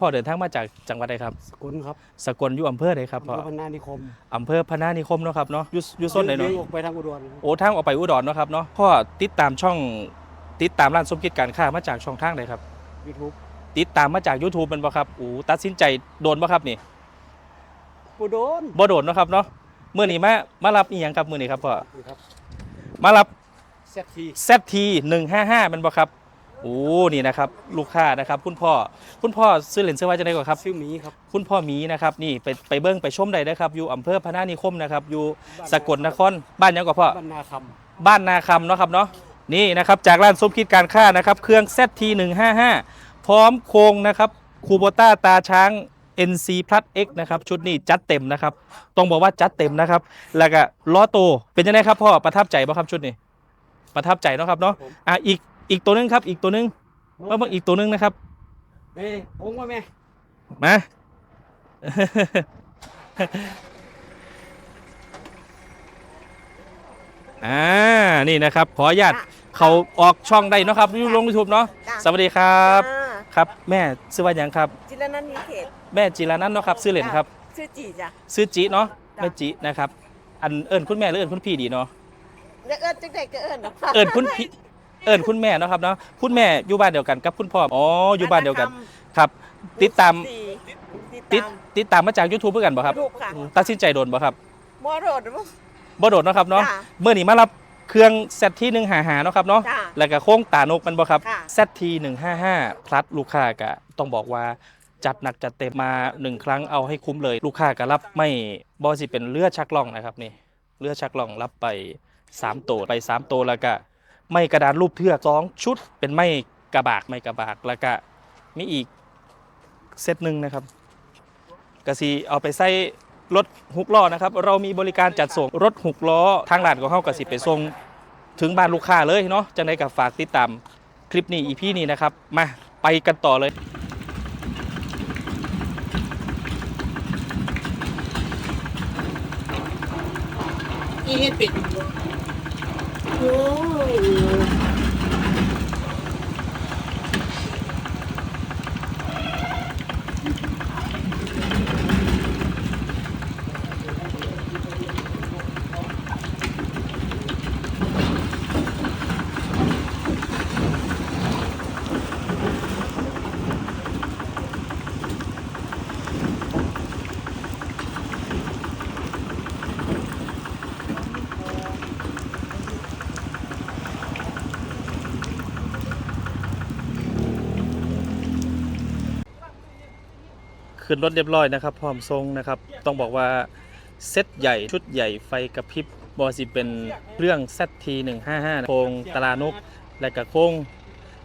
พ่อเดินทางมาจากจังหวัดใดครับ สกุลครับสกลอยู่อำเภอใดครับพ่ออำเภอพันนานิคมอำเภอพนานิคมเนาะครับเนาะอยู่อยู่โซนไหนเนาะยืออกไปทางอุดรโอ้ทางออกไปอุดรเนาะครับเนาะพ่อติดตามช่องติดตามร้านสมคิดการค้ามาจากช่องทางใดครับ ยูทูบติดตามมาจาก YouTube เป็นบ่ครับโอ้ตัดสินใจโดนบ่ครับนี่ปูโดนบ่โดนเนาะครับเนาะมื้อนี้มามารับอีหยังครับมื้อนี้ครับพ่อนี่ครับมารับ เซตที ZT 155เป็นบ่ครับ โอ้นี่นะครับลูกค้านะครับ คุณพ่อคุณพ่อซื้อเหรียญซื้อไว้จะได้ก่อนครับ ชื่อหมีครับ คุณพ่อหมีนะครับนี่ไปไปเบิ้งไปชมได้นะครับอยู่อำเภอพนานิคมนะครับอยู่สกลนครบ้านหยังก็พ่อบ้านนาคบ้านนาคำเนาะครับเนาะนี่นะครับจากร้านสมคิดการค้านะครับเครื่อง ZT 155 พร้อมโครงนะครับคูโบต้าตาช้าง NC Plus X นะครับชุดนี้จัดเต็มนะครับต้องบอกว่าจัดเต็มนะครับแล้วก็ล้อโตเป็นยังไงครับพ่อประทับใจป่ะครับชุดนี้ ประทับใจเนาะครับเนาะอะอีก อีกตัวหนึงครับ อีกตัวหนึงำว่าเบิ่งอีกตัวหนึงนะครับเอ้ยองค์ว่าแม่มาอ่านี่นะครับ ขออนุญาตเขาออกช่องได้เนาะครับยูลงยูทูบเนาะจ้ะสวัสดีครับอ่าครับ แม่ซื้อว่าหยังครับ จิรนันท์มีเขตแม่จิรานันท์เนาะครับซื้อเหรียญครับชื่อจีจ้ะซื้อจิเนาะจ้ะแม่จินะครับ อันเอิญคุณแม่หรือเอิญคุณพี่ดีเนาะเด็กเอิญจังเด็กจะเอิญเนาะเอิญคุณพี่ เอิญคุณแม่เนาะครับเนาะคุณแม่อยู่บ้านเดียวกันกับคุณพ่ออ๋ออยู่บ้านเดียวกันครับ ติดตามสี่ติดติดตามมาจาก YouTube เพื่อกันบ่ครับรูปค่ะตัดสินใจโดนบ่ครับมอโรดมั้ง บ่โดดเนาะครับเนาะจ้ะเมื่อนี้มารับเครื่องเซตที่หนึ่งหาหาเนาะครับเนาะจ้ะแล้วก็โค้งตานกมันบ่ครับ ค่ะเซตทีหนึ่งห้าห้าพลัดลูกค้ากะต้องบอกว่าจัดหนักจัดเต็มมาหนึ่งครั้งเอาให้คุ้มเลย ลูกค้าก็รับไม่บอสิเป็นเลือดชักล่องนะครับนี่เลือดชักล่องรับไป3ตัวไป3ตัวแล้วก็ ไม่กระดานรูปเทือกสองชุด เป็นไม่กระบากไม่กระบากแล้วก็มีอีกเซตหนึ่งนะครับกะสีเอาไปใส่รถหกล้อนะครับเรามีบริการจัดส่งรถหกล้อทางร้านของเฮากสิไปส่งถึงบ้านลูกค้าเลยเนาะจังไดกับฝากติดตามคลิปนี้อีพี่นี้นะครับ มาไปกันต่อเลยอีปิด ขึ้นรถเรียบร้อยนะครับ พร้อมทรงนะครับ ต้องบอกว่าเซตใหญ่ชุดใหญ่ไฟกระพริบบอสิเป็นเรื่อง ZT 155โครงตารานก และก็โค้ง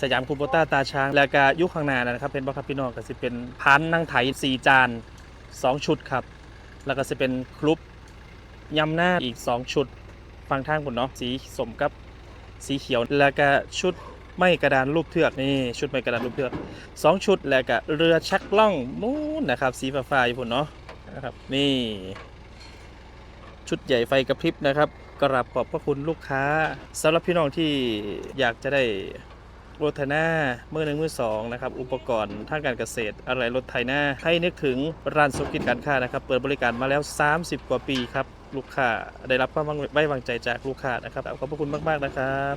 สยามคูโบต้าตาช้าง และก็ยุคข้างหน้านะครับเป็นบอครับพี่น้องก็สิเป็นพันนั่งไถ4จาน 2 ชุดครับ แล้วก็จะเป็นคลุปยำหน้าอีก 2 ชุด ฟังทางผมเนาะสีสมกับสีเขียว แล้วก็ชุด ไม่กระดานรูปเทือกนี่ชุดไม่กระดานรูปเทือกสองชุดแล้วก็เรือชักล่องนู้นนะครับสีฟ้าๆอยู่พุ่นเนาะนะครับนี่ชุดใหญ่ไฟกระพริบนะครับกราบขอบพระคุณลูกค้าสำหรับพี่น้องที่อยากจะได้รถไถนาเมื่อหนึ่งมือสองนะครับ อุปกรณ์ทางการเกษตร อะไรรถไถนาให้นึกถึงร้านสมกิจการค้านะครับ เปิดบริการมาแล้ว 30 กว่าปีครับ ลูกค้าได้รับความไว้วางใจจากลูกค้านะครับขอบพระคุณมาก ๆ นะครับ